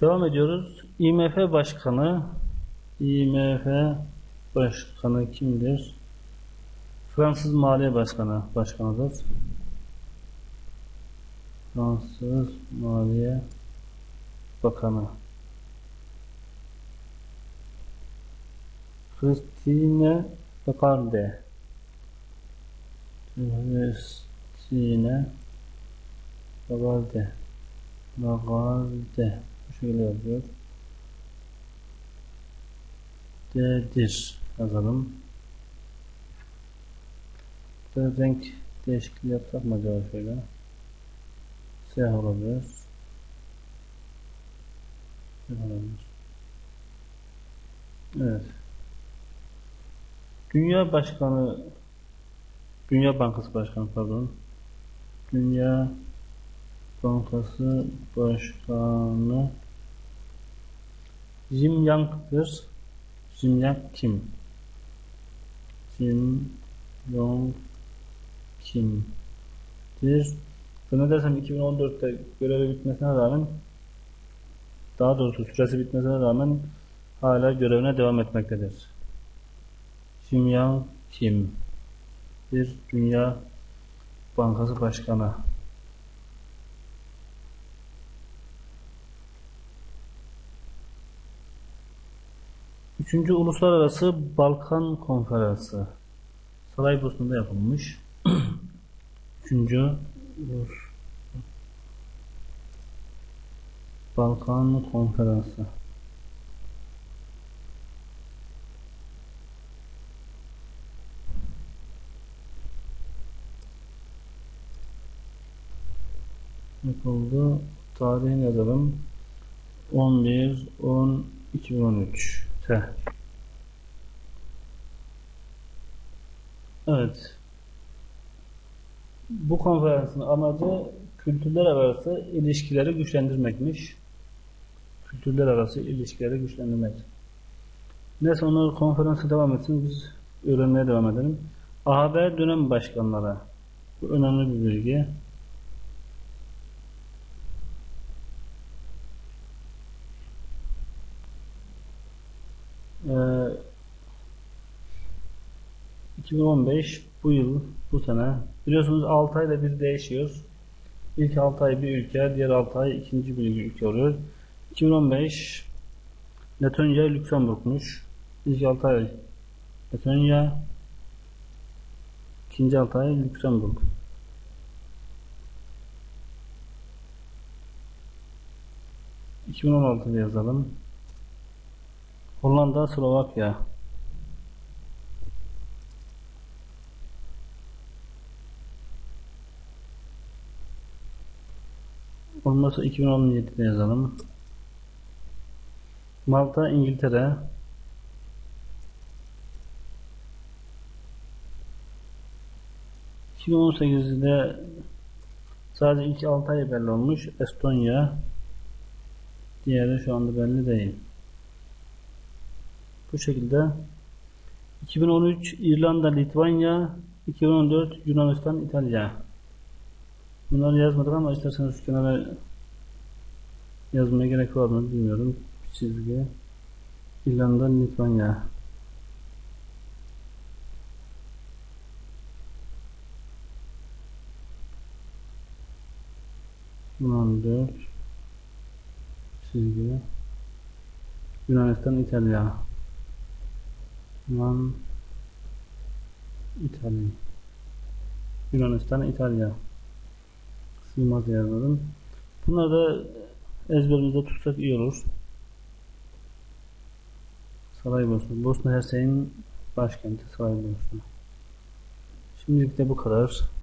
Devam ediyoruz. IMF Başkanı IMF Başkanı kimdir? Fransız Maliye Başkanı başkanıdır. Fransız Maliye Bakanı. Christine Lagarde. Christine Lagarde. Lagarde. Şekilde yazıyor. D'dir yazalım. Burada renk değişikliği yapsak mı acaba şöyle? Siyah olabilir. Siyah olabilir. Evet. Dünya Başkanı Dünya Bankası Başkanı pardon. Dünya Bankası Başkanı Jim Yang'dır. Jim Yang kim? Jim Yong kimdir? Zannedersem 2014'te görevi bitmesine rağmen daha doğrusu süresi bitmesine rağmen hala görevine devam etmektedir. Jim Yang kim? Bir Dünya Bankası Başkanı. Üçüncü Uluslararası Balkan Konferansı Saraybosna'da yapılmış. Üçüncü Balkan Konferansı yapıldı. Tarihini yazalım. 11 10 2013 T. Evet. Bu konferansın amacı kültürler arası ilişkileri güçlendirmekmiş. Kültürler arası ilişkileri güçlendirmek. Neyse onlar konferansı devam etsin. Biz öğrenmeye devam edelim. AB dönem başkanları. Bu önemli bir bilgi. 2015 bu yıl bu sene biliyorsunuz 6 ayda bir değişiyor. İlk 6 ay bir ülke, diğer 6 ay ikinci bir ülke oluyor. 2015 Letonya Lüksemburg'muş. İlk 6 ay Letonya ikinci 6 ay Lüksemburg. ...2016'da yazalım. Hollanda, Slovakya. Olmazsa 2017'de yazalım. Malta, İngiltere. ...2018'de sadece ilk 6 ay belli olmuş. Estonya. Diğeri şu anda belli değil. Bu şekilde 2013 İrlanda, Litvanya 2014 Yunanistan, İtalya Bunları yazmadık ama isterseniz kenara yazmaya gerek var mı bilmiyorum. Bir çizgi. İrlanda, Litvanya. Yunan 4 çizgi. Yunanistan, İtalya. Yunan İtalya. Yunanistan, İtalya Sığmaz yazmadım. Bunları da ezberimizde tutsak iyi olur. Saraybosna. Bosna Hersey'in başkenti Saraybosna. Şimdilik de bu kadar.